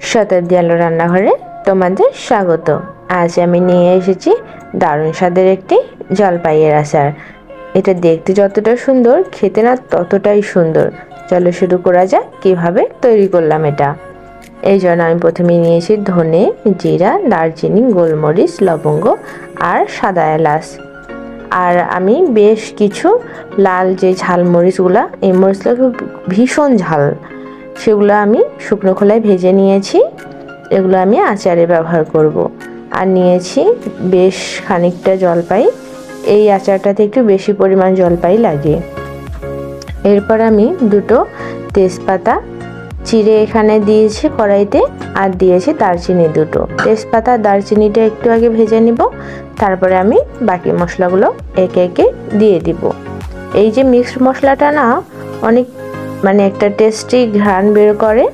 শতাব্দী আলো রান্নাঘরে তোমাদের স্বাগত। আজ আমি নিয়ে এসেছি দারুণ স্বাদের একটি জলপাইয়ের আচার। এটা দেখতে যতটা সুন্দর, খেতে না ততটাই সুন্দর। চলো শুরু করা যাক, কীভাবে তৈরি করলাম এটা। এই জন্য আমি প্রথমে নিয়েছি ধনে, জিরা, দারচিনি, গোলমরিচ, লবঙ্গ আর সাদা এলাচ। আর আমি বেশ কিছু লাল যে ঝাল মরিচগুলা এই মরিচগুলো ভীষণ ঝাল। সেগুলো আমি শুকনো খোলায় ভেজে নিয়েছি। এগুলো আমি আচারে ব্যবহার করব। আর নিয়েছি বেশ খানিকটা জলপাই। এই আচারটাতে একটু বেশি পরিমাণ জলপাই লাগে। এরপর আমি দুটো তেজপাতা। চিড়ে এখানে দিয়েছি কড়াইতে আর দিয়েছি দারচিনি দুটো। তেজপাতা, দারচিনিটা একটু আগে ভেজে নিব। তারপরে আমি বাকি মশলাগুলো একে একে দিয়ে দিব। এই যে মিক্সড মশলাটা না, অনেক মানে একটা টেস্টি ঘ্রাণ বের করে।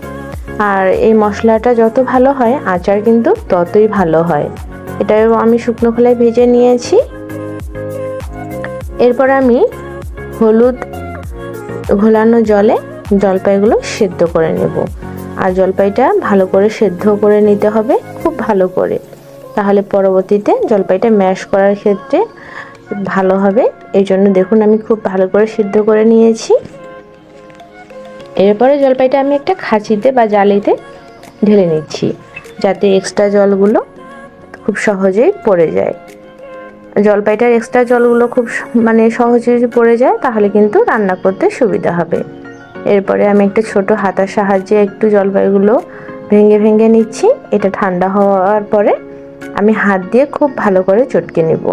আর এই মশলাটা যত ভালো হয়, আচার কিন্তু ততই ভালো হয়। এটাও আমি শুকনো খোলায় ভেজে নিয়েছি। এরপর আমি হলুদ ঘোলানো জলে জলপাইগুলো সেদ্ধ করে নেব। আর জলপাইটা ভালো করে সেদ্ধ করে নিতে হবে, খুব ভালো করে। তাহলে পরবর্তীতে জলপাইটা ম্যাশ করার ক্ষেত্রে ভালো হবে। এই জন্য দেখুন আমি খুব ভালো করে সিদ্ধ করে নিয়েছি। এরপরে জলপাইটা আমি একটা খাঁচিতে বা জালিতে ঢেলে নিচ্ছি, যাতে এক্সট্রা জলগুলো খুব সহজেই পড়ে যায়। জলপাইটার এক্সট্রা জলগুলো খুব মানে সহজে যদি পড়ে যায়, তাহলে কিন্তু রান্না করতে সুবিধা হবে। এরপরে আমি একটা ছোট হাতার সাহায্যে একটু জলপাইগুলো ভেঙে ভেঙে নিচ্ছি। এটা ঠান্ডা হওয়ার পরে আমি হাত দিয়ে খুব ভালো করে চটকে নেব।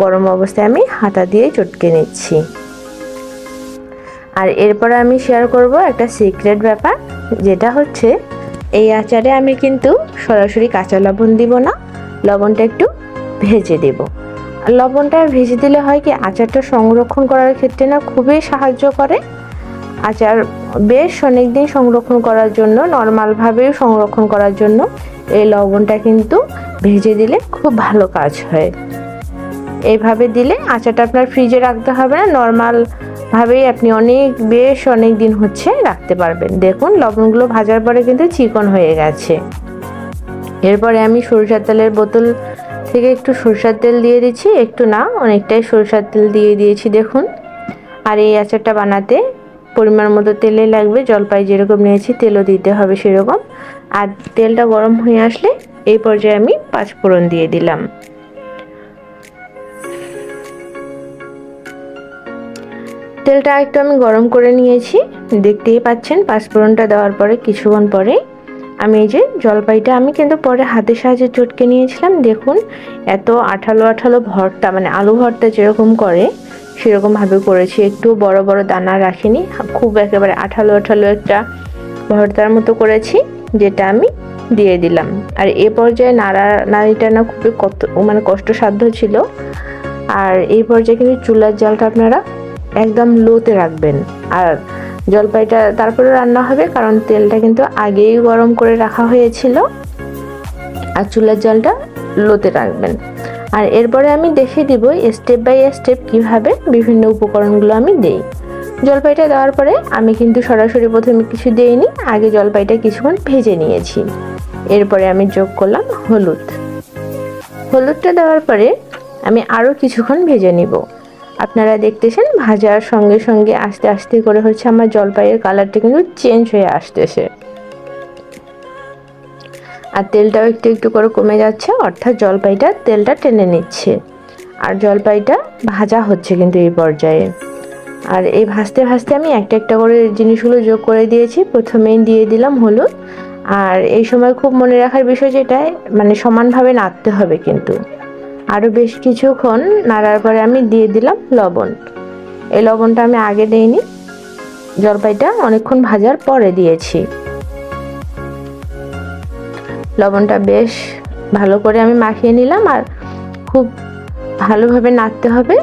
গরম অবস্থায় আমি হাতা দিয়ে চটকে নিচ্ছি। আর এরপরে আমি শেয়ার করব একটা সিক্রেট ব্যাপার, যেটা হচ্ছে এই আচারে আমি কিন্তু সরাসরি কাঁচা লবণ দিব না, লবণটা একটু ভেজে দেব। লবণটা ভেজে দিলে হয় কি, আচারটা সংরক্ষণ করার ক্ষেত্রে না খুবই সাহায্য করে। আচার বেশ অনেক দিন সংরক্ষণ করার জন্য নর্মালভাবেও সংরক্ষণ করার জন্য এই লবণটা কিন্তু ভেজে দিলে খুব ভালো কাজ হয়। এইভাবে দিলে আচারটা আপনার ফ্রিজে রাখতে হবে না নর্মাল ভাবেই আপনি অনেক, বেশ অনেক দিন হচ্ছে রাখতে পারবেন। দেখুন, লবণগুলো ভাজার পরে কিন্তু চিকন হয়ে গেছে। এরপরে আমি সরিষার তেলের বোতল থেকে একটু সরিষার তেল দিয়ে দিচ্ছি। একটু না, অনেকটাই সরিষার তেল দিয়ে দিয়েছি, দেখুন। আর এই আচারটা বানাতে পরিমাণ মতো তেলে লাগবে। জলপাই যেরকম নিয়েছি, তেলও দিতে হবে সেরকম। আর তেলটা গরম হয়ে আসলে এই পর্যায়ে আমি পাঁচফোড়ন দিয়ে দিলাম। তেলটা একটু আমি গরম করে নিয়েছি। দেখতেই পাচ্ছেন, পাঁচফোড়নটা দেওয়ার পরে কিছুক্ষণ পরে আমি এই যে জলপাইটা আমি কিন্তু পরে হাতের সাহায্যে চটকে নিয়েছিলাম। দেখুন, এত আঠালো আঠালো ভর্তা মানে আলু ভর্তা যেরকম করে, সেরকমভাবে করেছি। একটু বড় বড় দানা রাখিনি, খুব একেবারে আঠালো আঠালো একটা ভর্তার মতো করেছি, যেটা আমি দিয়ে দিলাম। আর এ পর্যায়ে নাড়া নাড়িটা না খুবই কত মানে কষ্টসাধ্য ছিল। আর এই পর্যায়ে কিন্তু চুলার জালটা আপনারা একদম লোতে রাখবেন। আর জলপাইটা তারপরে রান্না হবে, কারণ তেলটা কিন্তু আগেই গরম করে রাখা হয়েছিল। আর চুলার জলটা লোতে রাখবেন। আর এরপরে আমি দেখে দিব স্টেপ বাই স্টেপ কীভাবে বিভিন্ন উপকরণগুলো আমি দেই। জলপাইটা দেওয়ার পরে আমি কিন্তু সরাসরি প্রথমে কিছু দিইনি, আগে জলপাইটা কিছুক্ষণ ভেজে নিয়েছি। এরপরে আমি যোগ করলাম হলুদ। হলুদটা দেওয়ার পরে আমি আরও কিছুক্ষণ ভেজে নিব। আপনারা দেখতেছেন, ভাজার সঙ্গে সঙ্গে আস্তে আস্তে করে হচ্ছে আমার জলপাইয়ের কালারটা কিন্তু চেঞ্জ হয়ে আসতেছে। আর তেলটাও একটু একটু করে কমে যাচ্ছে, অর্থাৎ জলপাইটা তেলটা টেনে নিচ্ছে। আর জলপাইটা ভাজা হচ্ছে কিন্তু এই পর্যায়ে। আর এই ভাজতে ভাজতে আমি একটা একটা করে জিনিসগুলো যোগ করে দিয়েছি। প্রথমেই দিয়ে দিলাম হলুদ। আর এই সময় খুব মনে রাখার বিষয় যেটা মানে সমানভাবে নাড়তে হবে কিন্তু। আরও বেশ কিছুক্ষণ নাড়ার পরে আমি দিয়ে দিলাম লবণ। এই লবণটা আমি আগে দিইনি। জলপাইটা অনেকক্ষণ ভাজার পরে দিয়েছি। লবণটা বেশ ভালো করে আমি মাখিয়ে নিলাম আর খুব ভালোভাবে নাড়তে হবে।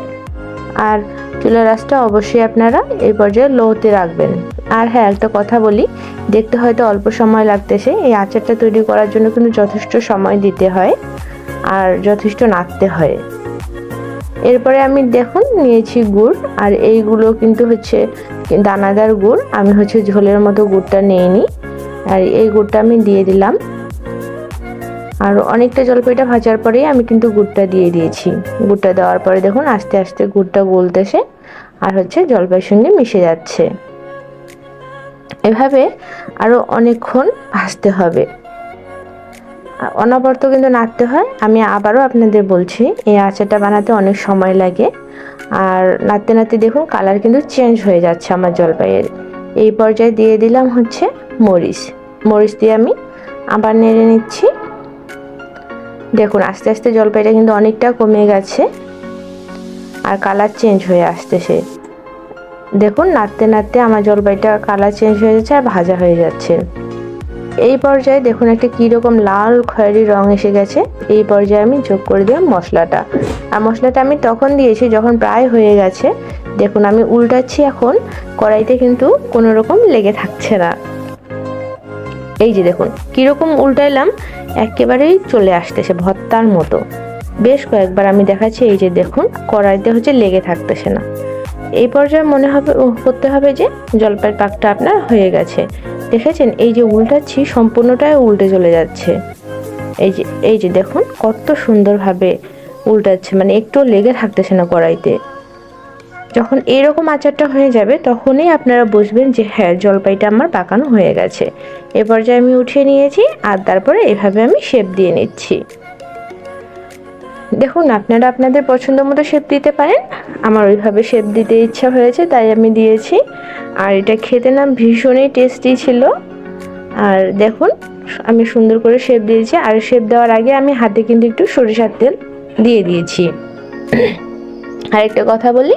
আর চুলার রাসটা অবশ্যই আপনারা এই পর্যায়ে লোতে রাখবেন। আর হ্যাঁ একটা কথা বলি, দেখতে হয়তো অল্প সময় লাগতেছে। এই আচারটা তৈরি করার জন্য কিন্তু যথেষ্ট সময় দিতে হয়। আর যথেষ্ট নাড়তে হয়। এরপরে আমি দেখুন নিয়েছি গুড়, আর এইগুলো কিন্তু হচ্ছে দানাদার গুড়। আমি হচ্ছে ঝোলের মতো গুড়টা নিয়ে নিই আর এই গুড়টা আমি দিয়ে দিলাম। আর অনেকটা জলপাইটা ভাজার পরেই আমি কিন্তু গুড়টা দিয়ে দিয়েছি। গুড়টা দেওয়ার পরে দেখুন আস্তে আস্তে গুড়টা গলতেছে, আর হচ্ছে জলপাইয়ের সঙ্গে মিশে যাচ্ছে। এভাবে আরও অনেকক্ষণ ভাজতে হবে। অনবরত কিন্তু নাড়তে হয়। আমি আবারও আপনাদের বলছি, এই আচারটা বানাতে অনেক সময় লাগে। আর নাড়তে নাড়তে দেখুন, কালার কিন্তু চেঞ্জ হয়ে যাচ্ছে আমার জলপাইয়ের। এই পর্যায়ে দিয়ে দিলাম হচ্ছে মরিচ। মরিচ দিয়ে আমি আবার নেড়ে নিচ্ছি। দেখুন, আস্তে আস্তে জলপাইটা কিন্তু অনেকটা কমে গেছে আর কালার চেঞ্জ হয়ে আসতেছে। দেখুন, নাড়তে নাড়তে আমার জলপাইটা কালার চেঞ্জ হয়ে যাচ্ছে আর ভাজা হয়ে যাচ্ছে। এই পর্যায়ে দেখুন একটা কীরকম লাল খয়েরি রং এসে গেছে। এই পর্যায়ে আমি যোগ করে দিলাম মশলাটা। আর মশলাটা আমি তখন দিয়েছি যখন প্রায় হয়ে গেছে। দেখুন আমি উল্টাচ্ছি এখন, কড়াইতে কিন্তু কোনো রকম লেগে থাকছে না। এই যে দেখুন, কীরকম উল্টাইলাম, একেবারেই চলে আসতেছে ভত্তার মতো। বেশ কয়েকবার আমি দেখাচ্ছি, এই যে দেখুন, কড়াইতে হচ্ছে লেগে থাকতেছে না। এই পর্যায়ে মনে হবে, করতে হবে যে জলপাইয়ের পাকটা আপনার হয়ে গেছে। দেখেছেন? এই যে উল্টাচ্ছি, সম্পূর্ণটাই উল্টে চলে যাচ্ছে। এই যে এই যে দেখুন, কত সুন্দরভাবে উল্টাচ্ছে। মানে একটু লেগে থাকতেছে না কড়াইতে। যখন এরকম আচারটা হয়ে যাবে, তখনই আপনারা বুঝবেন যে হ্যাঁ জলপাইটা আমার পাকানো হয়ে গেছে। এ পর্যায়ে আমি উঠিয়ে নিয়েছি, আর তারপরে এভাবে আমি শেপ দিয়ে নিচ্ছি। দেখুন, আপনারা আপনাদের পছন্দ মতো শেপ দিতে পারেন। আমার ওইভাবে শেপ দিতে ইচ্ছা হয়েছে, তাই আমি দিয়েছি। আর এটা খেতে না ভীষণই টেস্টি ছিল। আর দেখুন, আমি সুন্দর করে শেপ দিয়েছি। আর শেপ দেওয়ার আগে আমি হাতে কিন্তু একটু সরিষার তেল দিয়ে দিয়েছি। আরেকটা কথা বলি,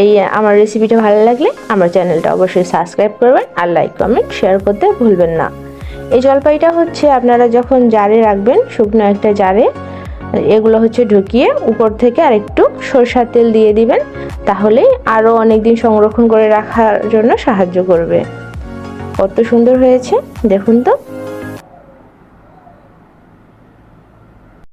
এই আমার রেসিপিটা ভালো লাগলে আমার চ্যানেলটা অবশ্যই সাবস্ক্রাইব করবেন আর লাইক কমেন্ট শেয়ার করতে ভুলবেন না। এই জলপাইটা হচ্ছে আপনারা যখন জারে রাখবেন, শুকনো একটা জারে এগুলো হচ্ছে ঢুকিয়ে উপর থেকে আর একটু সরষার তেল দিয়ে দিবেন তাহলেই আরও অনেক দিন সংরক্ষণ করে রাখার জন্য সাহায্য করবে। কত সুন্দর হয়েছে, দেখুন তো।